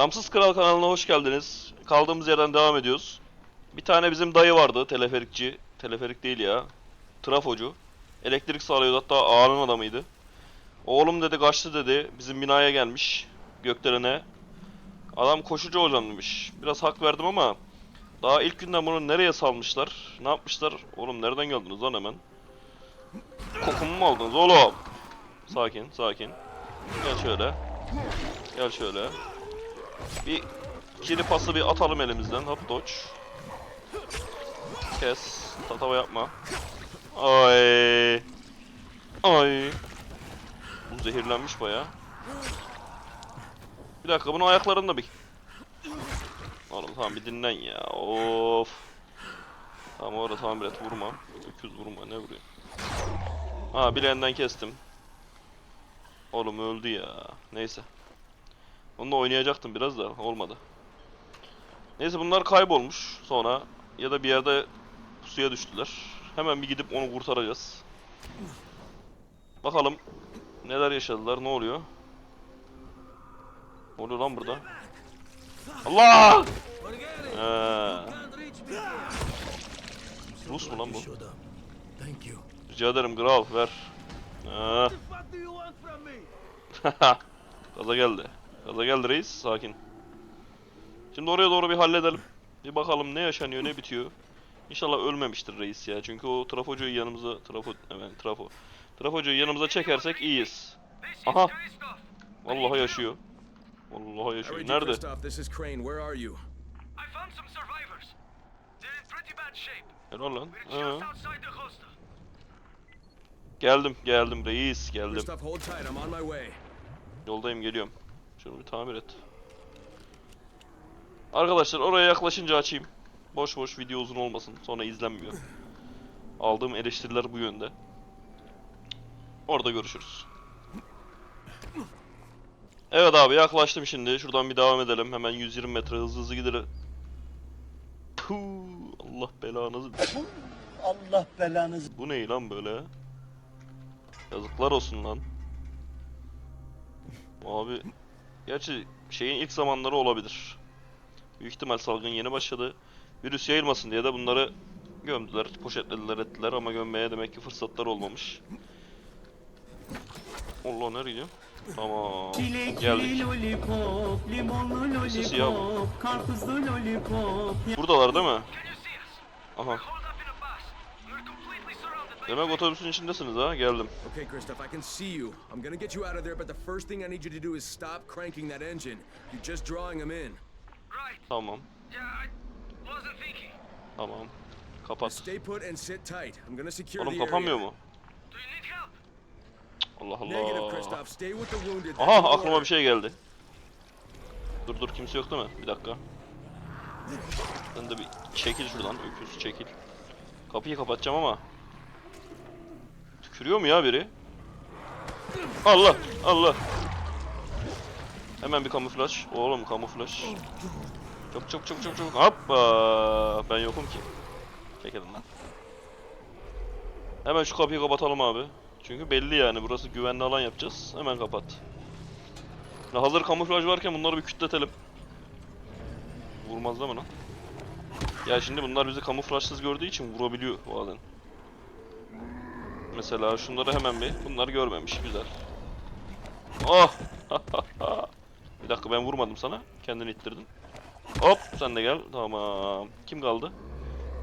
Gamsız Kral kanalına hoş geldiniz. Kaldığımız yerden devam ediyoruz. Bir tane bizim dayı vardı, teleferikçi. Teleferik değil ya. Trafocu. Elektrik sağlıyordu hatta ağanın adamıydı. Oğlum dedi kaçtı dedi. Bizim binaya gelmiş. Gökdelene. Adam koşucu olacakmış. Biraz hak verdim ama daha ilk günden bunu nereye salmışlar? Ne yapmışlar? Oğlum nereden geldiniz lan hemen? Kokumu mu aldınız oğlum? Sakin, sakin. Gel şöyle. Gel şöyle. Bir ikili pası bir atalım elimizden. Hop dodge. Kes. Tatava yapma. Ay. Ay. Bu zehirlenmiş baya. Bir dakika bunun ayaklarında bir... Oğlum tamam bir dinlen ya. Of. Tamam orada tamam et vurma. Öküz vurma ne vuruyor. Ha bileğinden kestim. Oğlum öldü ya. Neyse. Onunla oynayacaktım biraz da olmadı. Neyse bunlar kaybolmuş sonra ya da bir yerde suya düştüler. Hemen bir gidip onu kurtaracağız. Bakalım neler yaşadılar, ne oluyor? Ne oluyor lan burada? Allah! Ee, Rus mu lan bu? Rica ederim Graal ver. Ee? Gaza geldi. Gaza geldi reis. Sakin. Şimdi oraya doğru bir halledelim. Bir bakalım ne yaşanıyor ne bitiyor. İnşallah ölmemiştir reis ya. Çünkü o trafocuyu yanımıza... Trafo... Evet trafo. Trafocuyu yanımıza çekersek iyiyiz. Aha. Vallahi yaşıyor. Vallahi yaşıyor. Nerede? Helal lan. Ee, hostel. geldim geldim reis geldim. Yoldayım geliyorum. Şunu bir tamir et. Arkadaşlar oraya yaklaşınca açayım. Boş boş video uzun olmasın. Sonra izlenmiyor. Aldığım eleştiriler bu yönde. Orada görüşürüz. Evet abi yaklaştım şimdi. Şuradan bir devam edelim. Hemen 120 metre hızlı hızlı gidelim. Puh, Allah belanızı. Allah belanızı. Bu ne lan böyle? Yazıklar olsun lan. Abi gerçi şeyin ilk zamanları olabilir. Büyük ihtimal salgın yeni başladı. Virüs yayılmasın diye de bunları gömdüler, poşetlediler ettiler ama gömmeye demek ki fırsatlar olmamış. Allah nereye gidiyor? Tamam. Geldik. Sesi ya bu. Buradalar değil mi? Aha. Demek otobüsün içindesiniz ha. Geldim. Okay, Christoph, I can see you. I'm gonna get you out of there, but the first thing I need you to do is stop cranking that engine. You're just drawing them in. Right. Tamam. Yeah, I wasn't thinking. Tamam. Kapat. Stay put and sit tight. I'm gonna secure Oğlum the kapanmıyor mu? Do you need help? Allah Negative, Allah. Christoph. Stay with the wounded. That's Aha aklıma bir şey geldi. Dur dur kimse yok değil mi? Bir dakika. Sen de bir çekil şuradan öküz çekil. Kapıyı kapatacağım ama. Tükürüyor mu ya biri? Allah Allah. Hemen bir kamuflaj. Oğlum kamuflaj. Çok çok çok çok çok. Hoppa. Ben yokum ki. Çekilin lan. Hemen şu kapıyı kapatalım abi. Çünkü belli yani burası güvenli alan yapacağız. Hemen kapat. Ya hazır kamuflaj varken bunları bir kütletelim. Vurmaz değil mi lan? Ya şimdi bunlar bizi kamuflajsız gördüğü için vurabiliyor bazen. Mesela şunları hemen bir. Bunlar görmemiş. Güzel. Oh! bir dakika ben vurmadım sana. Kendini ittirdin. Hop sen de gel. Tamam. Kim kaldı?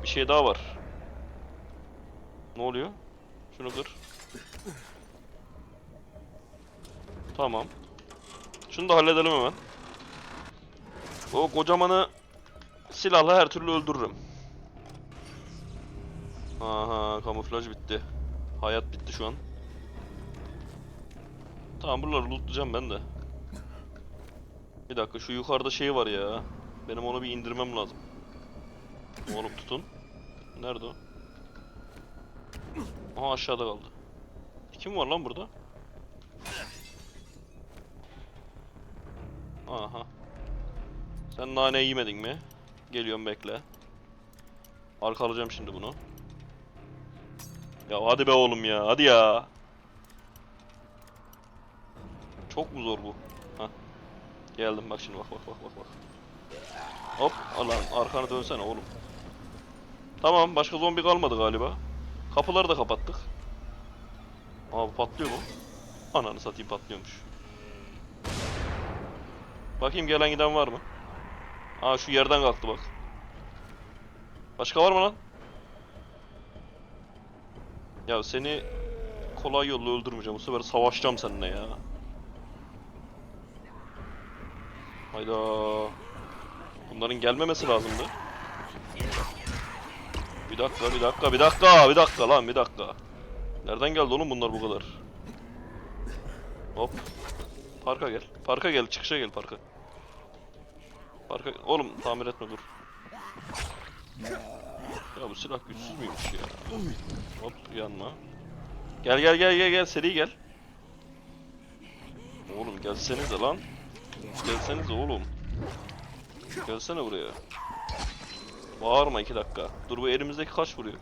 Bir şey daha var. Ne oluyor? Şunu kır. Tamam. Şunu da halledelim hemen. O kocamanı silahla her türlü öldürürüm. Aha kamuflaj bitti. Hayat bitti şu an. Tamam buraları lootlayacağım ben de. Bir dakika şu yukarıda şey var ya. Benim onu bir indirmem lazım. Oğlum tutun. Nerede o? Aha aşağıda kaldı. Kim var lan burada? Aha. Sen nane yemedin mi? Geliyorum bekle. Arkalayacağım şimdi bunu. Ya hadi be oğlum ya. Hadi ya. Çok mu zor bu? Hah. Geldim bak şimdi bak bak bak bak bak. Hop Allah'ım arkanı dönsene oğlum. Tamam başka zombi kalmadı galiba. Kapıları da kapattık. Aa bu patlıyor mu? Ananı satayım patlıyormuş. Bakayım gelen giden var mı? Aa şu yerden kalktı bak. Başka var mı lan? Ya seni kolay yolla öldürmeyeceğim. Bu sefer savaşacağım seninle ya. Hayda. Bunların gelmemesi lazımdı. Bir dakika, bir dakika, bir dakika, bir dakika lan, bir dakika. Nereden geldi oğlum bunlar bu kadar? Hop. Parka gel. Parka gel, çıkışa gel parka. Parka Oğlum tamir etme dur. Ya bu silah güçsüz müymüş ya? Hop yanma. Gel gel gel gel gel seri gel. Oğlum gelsenize lan. Gelsenize oğlum. Gelsene buraya. Bağırma iki dakika. Dur bu elimizdeki kaç vuruyor?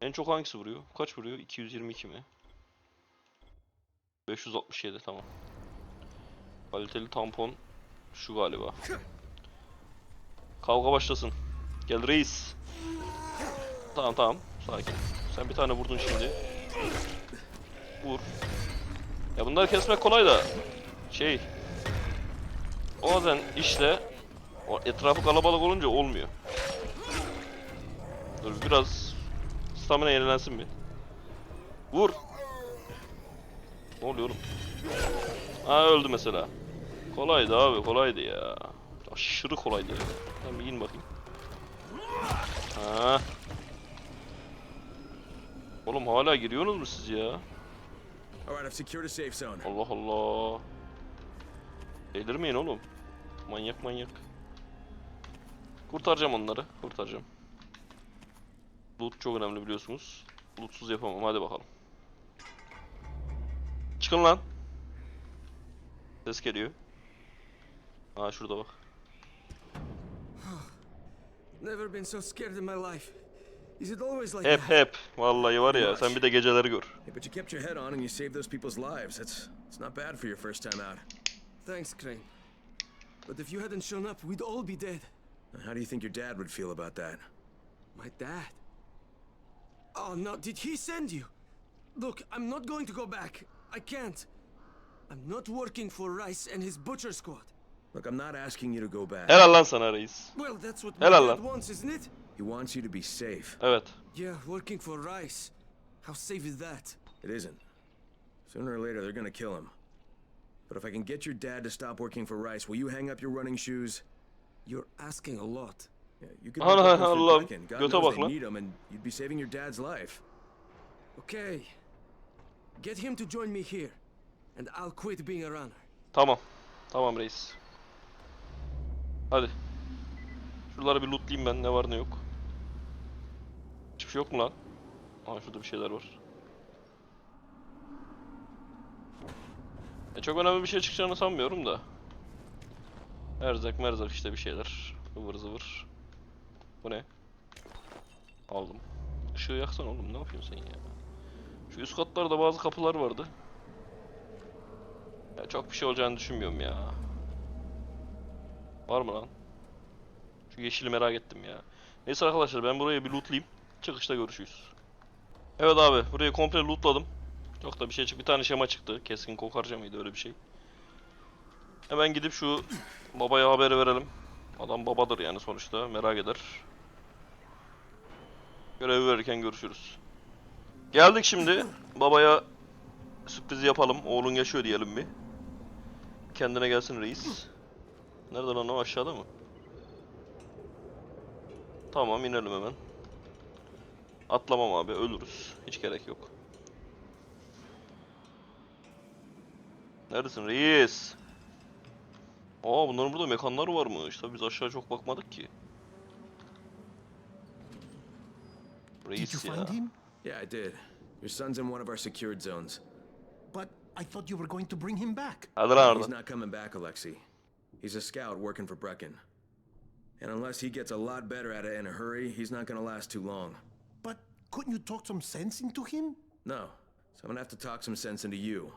En çok hangisi vuruyor? Kaç vuruyor? 222 mi? 567 tamam. Kaliteli tampon şu galiba. Kavga başlasın. Gel reis. Tamam tamam. Sakin. Sen bir tane vurdun şimdi. Vur. Ya bunları kesmek kolay da şey o bazen işte etrafı kalabalık olunca olmuyor. Dur biraz stamina yenilensin bir. Vur. Ne oluyor oğlum? Ha öldü mesela. Kolaydı abi kolaydı ya. Aşırı kolaydı ya. Ben bir in bakayım. Ha. Oğlum hala giriyorsunuz mu siz ya? Allah Allah. Delirmeyin oğlum. Manyak manyak. Kurtaracağım onları. Kurtaracağım. Loot çok önemli biliyorsunuz. Lootsuz yapamam. Hadi bakalım. Çıkın lan. Ses geliyor. Aa şurada bak. Never been so scared in my life. Is it always like Hep that? hep. Vallahi var ya sen bir de geceleri gör. Yeah, but you kept your head on and you saved those people's lives. That's it's not bad for your first time out. Thanks, Crane. But if you hadn't shown up, we'd all be dead. How do you think your dad would feel about that? My dad? Oh no, did he send you? Look, I'm not going to go back. I can't. I'm not working for Rice and his butcher squad. Look, I'm not asking you to go back. Helal lan sana reis. Well, that's what my Helal dad wants, isn't it? He wants you to be safe. Evet. Yeah, working for Rice. How safe is that? It isn't. Sooner or later, they're gonna kill him. But if I can get your dad to stop working for Rice, will you hang up your running shoes? You're asking a lot. Yeah, you could Allah for Allah. God Göte knows bak they lan. need him, and you'd be saving your dad's life. Okay. Get him to join me here, and I'll quit being a runner. Tamam. Tamam reis. Hadi. Şuraları bir lootlayayım ben ne var ne yok. Hiçbir şey yok mu lan? Aa şurada bir şeyler var. E çok önemli bir şey çıkacağını sanmıyorum da. Erzak merzak işte bir şeyler. Ivır zıvır. Bu ne? Aldım. Işığı yaksan oğlum ne yapıyorsun sen ya? Şu üst katlarda bazı kapılar vardı. Ya çok bir şey olacağını düşünmüyorum ya. Var mı lan? Şu yeşili merak ettim ya. Neyse arkadaşlar ben burayı bir lootlayayım. Çıkışta görüşürüz. Evet abi burayı komple lootladım. Çok da bir şey çıktı. Bir tane şema çıktı. Keskin kokarca mıydı öyle bir şey. Hemen gidip şu babaya haber verelim. Adam babadır yani sonuçta merak eder. Görevi verirken görüşürüz. Geldik şimdi. Babaya sürpriz yapalım. Oğlun yaşıyor diyelim bir. Kendine gelsin reis. Nerede lan o aşağıda mı? Tamam inelim hemen. Atlamam abi ölürüz. Hiç gerek yok. Neredesin reis? Aa bunların burada mekanlar varmış. Tabii biz aşağı çok bakmadık ki. Did Reis you ya. find him? Yeah, I did. Your son's in one of our secured zones. But I thought you were going to bring him back. Hadi lan He's not coming back, Alexei. He's a scout working for Brecken. And unless he gets a lot better at it in a hurry, he's not gonna last too long. But couldn't you talk some sense into him? No. So I'm gonna have to talk some sense into you.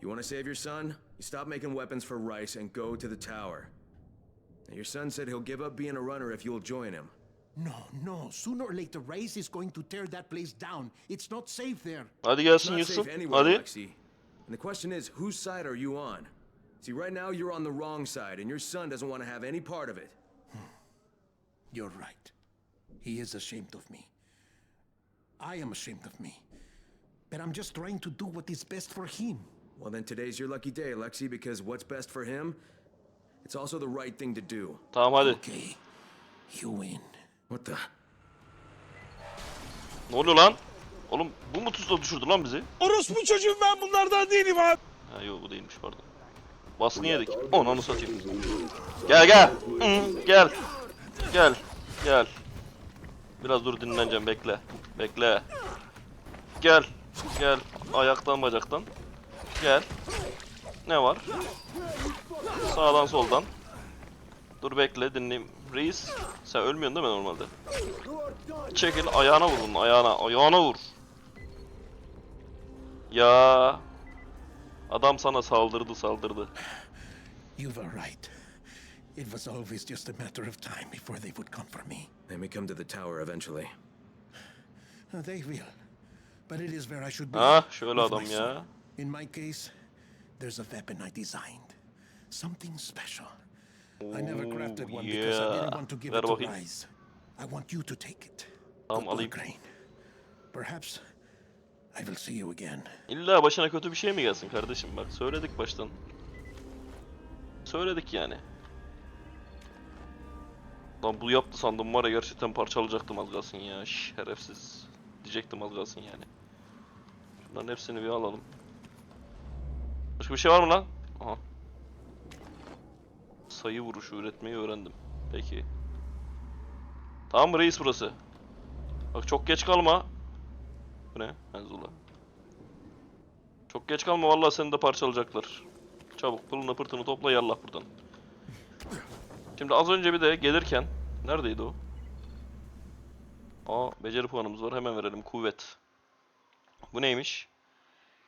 You wanna save your son? You You stop making weapons for Rice and go to the tower. Now, your son said he'll give up being a runner if you'll join him. No, no. Sooner or later, Rice is going to tear that place down. It's not safe there. Hadi It's gelsin not yıksın. safe anywhere, Hadi. And the question is, whose side are you on? See, right now you're on the wrong side, and your son doesn't want to have any part of it. You're right. He is ashamed of me. I am ashamed of me. But I'm just trying to do what is best for him. Well, then today's your lucky day, Lexi, because what's best for him, it's also the right thing to do. Tamam hadi. Okay. You win. What the? Ne oluyor lan? Oğlum bu mu tuzla düşürdü lan bizi? Orospu çocuğum ben bunlardan değilim abi. Ha yok bu değilmiş pardon. Baskını yedik. Onu satayım. Gel gel. Hı, gel. Gel. Gel. Biraz dur dinleneceğim bekle. Bekle. Gel. Gel. Ayaktan bacaktan. Gel. Ne var? Sağdan soldan. Dur bekle dinleyeyim. Reis sen ölmüyorsun değil mi normalde? Çekil ayağına vur bunun ayağına. Ayağına vur. Ya. Adam sana saldırdı saldırdı. You were right. It was always just a matter of time before they would come for me. They may come to the tower eventually. They will. But it is where I should be. Ah şöyle with adam my ya. In my case, there's a weapon I designed. Something special. I never crafted one because I yeah. didn't want to give Ver it to bakayım. Rise. I want you to take it. Tamam, alayım. Perhaps I will see you again. İlla başına kötü bir şey mi gelsin kardeşim? Bak söyledik baştan. Söyledik yani. Lan bu yaptı sandım var ya gerçekten parçalayacaktım az kalsın ya. Şerefsiz. Diyecektim az kalsın yani. Şunların hepsini bir alalım. Başka bir şey var mı lan? Aha. Sayı vuruşu üretmeyi öğrendim. Peki. Tamam reis burası? Bak çok geç kalma. Bu ne? Enzula. Çok geç kalma vallahi seni de parçalayacaklar. Çabuk pılını pırtını topla yallah buradan. Şimdi az önce bir de gelirken neredeydi o? Aa beceri puanımız var hemen verelim kuvvet. Bu neymiş?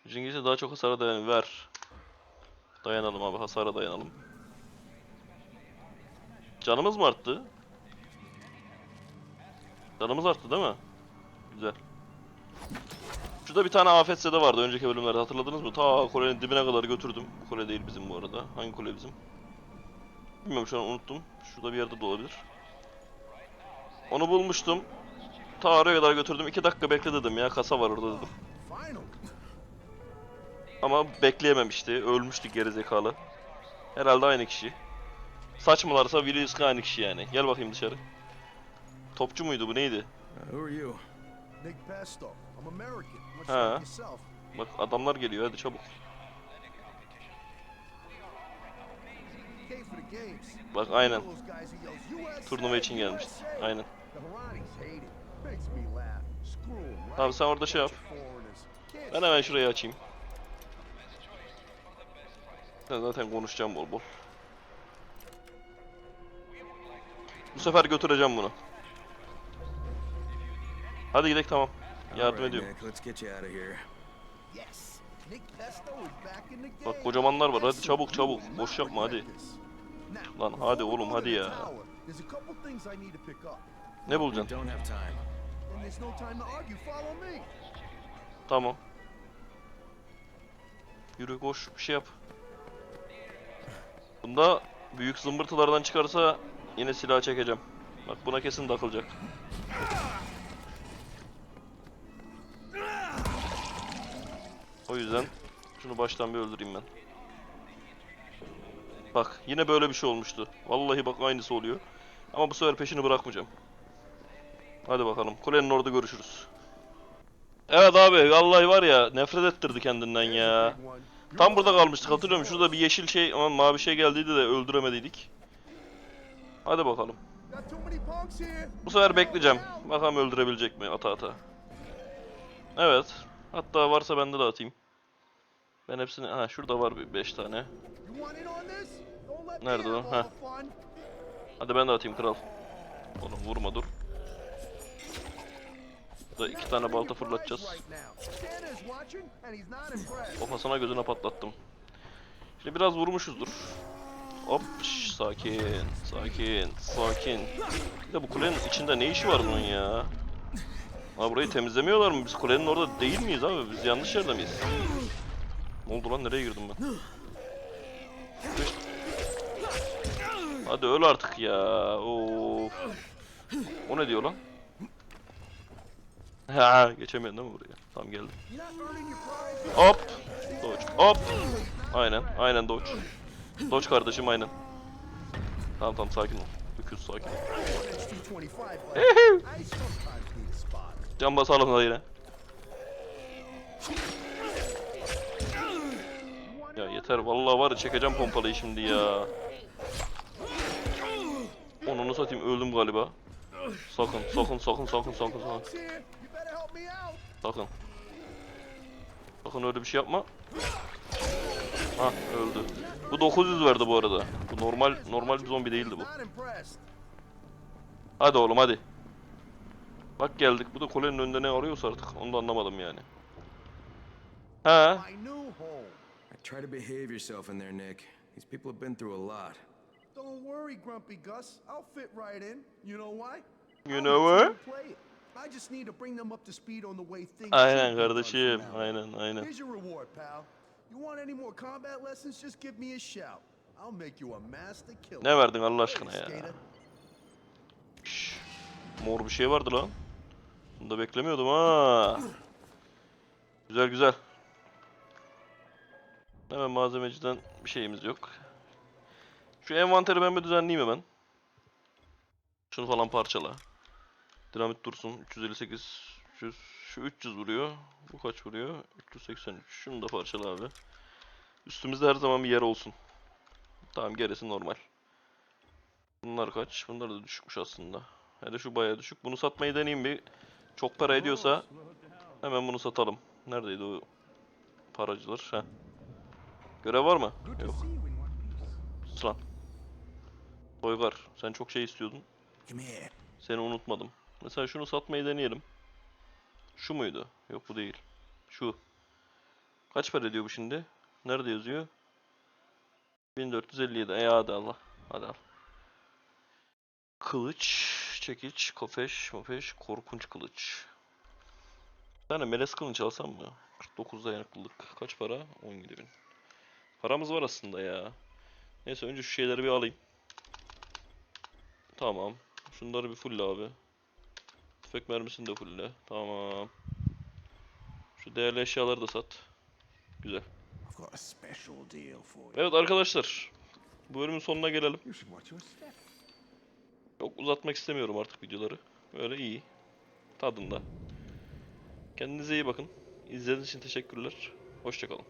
İngilizce daha çok hasara dayan ver. Dayanalım abi hasara dayanalım. Canımız mı arttı? Canımız arttı değil mi? Güzel. Şurada bir tane afet zede vardı önceki bölümlerde hatırladınız mı? Ta kulenin dibine kadar götürdüm. Kule değil bizim bu arada. Hangi kule bizim? Bilmiyorum şu an unuttum. Şurada bir yerde de olabilir. Onu bulmuştum. Ta oraya kadar götürdüm. 2 dakika bekle dedim ya. Kasa var orada dedim. Ama bekleyememişti. Ölmüştü gerizekalı. Herhalde aynı kişi. Saçmalarsa Willis aynı kişi yani. Gel bakayım dışarı. Topçu muydu bu neydi? Who are you? Yourself. Bak adamlar geliyor hadi çabuk. Bak aynen. Turnuva için gelmişti. USA. Aynen. Tamam sen orada şey yap. Ben hemen şurayı açayım. Ben zaten konuşacağım bol bol. Bu sefer götüreceğim bunu. Hadi gidelim tamam. Yardım ediyorum. Bak kocamanlar var hadi çabuk çabuk. Boş yapma hadi. Lan hadi oğlum hadi ya. Ne bulacaksın? Tamam. Yürü koş bir şey yap. Bunda büyük zımbırtılardan çıkarsa yine silah çekeceğim. Bak buna kesin takılacak. O yüzden şunu baştan bir öldüreyim ben. Bak yine böyle bir şey olmuştu. Vallahi bak aynısı oluyor. Ama bu sefer peşini bırakmayacağım. Hadi bakalım. Kulenin orada görüşürüz. Evet abi vallahi var ya nefret ettirdi kendinden ya. Tam burada kalmıştık hatırlıyor musun? Şurada bir yeşil şey ama mavi şey geldiydi de öldüremediydik. Hadi bakalım. Bu sefer bekleyeceğim. Bakalım öldürebilecek mi ata ata. Evet. Hatta varsa bende de atayım. Ben hepsini... Ha şurada var bir 5 tane. Nerede o? fun. Hadi ben de atayım kral. Oğlum vurma dur. Burada iki tane balta fırlatacağız. Kafasına gözüne patlattım. Şimdi biraz vurmuşuzdur. Hop şş, sakin sakin sakin. Bir de bu kulenin içinde ne işi var bunun ya? Ha burayı temizlemiyorlar mı? Biz kulenin orada değil miyiz abi? Biz yanlış yerde miyiz? Ne oldu lan? Nereye girdim ben? Hadi öl artık ya. Of. O ne diyor lan? Ha geçemiyorsun değil mi buraya? Tamam geldim. Hop. Dodge. Hop. Aynen. Aynen Dodge. Dodge kardeşim aynen. Tamam tamam sakin ol. Öküz sakin ol. It's 225, but I sometimes need a spot. Can basalım da yine. Yeter vallahi var çekeceğim pompalıyı şimdi ya. Onunu satayım öldüm galiba. Sakın sakın sakın sakın sakın sakın. Sakın. Sakın öyle bir şey yapma. Ha öldü. Bu 900 verdi bu arada. Bu normal normal bir zombi değildi bu. Hadi oğlum hadi. Bak geldik. Bu da kulenin önünde ne arıyorsa artık. Onu da anlamadım yani. Ha. Try to behave yourself in there, Nick. These people have been through a lot. Don't worry, Grumpy Gus. I'll fit right in. You know why? You know what? I just need to bring them up to speed on the way things Aynen kardeşim. Aynen aynen. Here's your reward, pal. You want any more combat lessons? Just give me a shout. I'll make you a master killer. Ne verdin Allah aşkına ya? Şş, Mor bir şey vardı lan. Bunu da beklemiyordum ha. Güzel güzel. Hemen malzemeciden bir şeyimiz yok. Şu envanteri ben bir düzenleyeyim hemen. Şunu falan parçala. Dinamit dursun. 358, 300, şu 300 vuruyor. Bu kaç vuruyor? 383. Şunu da parçala abi. Üstümüzde her zaman bir yer olsun. Tamam gerisi normal. Bunlar kaç? Bunlar da düşükmüş aslında. Hele şu bayağı düşük. Bunu satmayı deneyeyim bir. Çok para ediyorsa hemen bunu satalım. Neredeydi o paracılar? Heh. Görev var mı? Yok. Sus lan. Toygar, sen çok şey istiyordun. Seni unutmadım. Mesela şunu satmayı deneyelim. Şu muydu? Yok bu değil. Şu. Kaç para ediyor bu şimdi? Nerede yazıyor? 1457. E hadi Allah. Hadi al. Kılıç, çekiç, kofeş, mofeş, korkunç kılıç. Bir tane melez kılıç alsam mı? 49 dayanıklılık. Kaç para? 17 bin. Paramız var aslında ya. Neyse önce şu şeyleri bir alayım. Tamam. Şunları bir full abi. Tüfek mermisini de fulle. Tamam. Şu değerli eşyaları da sat. Güzel. Evet arkadaşlar. Bu bölümün sonuna gelelim. Çok uzatmak istemiyorum artık videoları. Böyle iyi. Tadında. Kendinize iyi bakın. İzlediğiniz için teşekkürler. Hoşçakalın.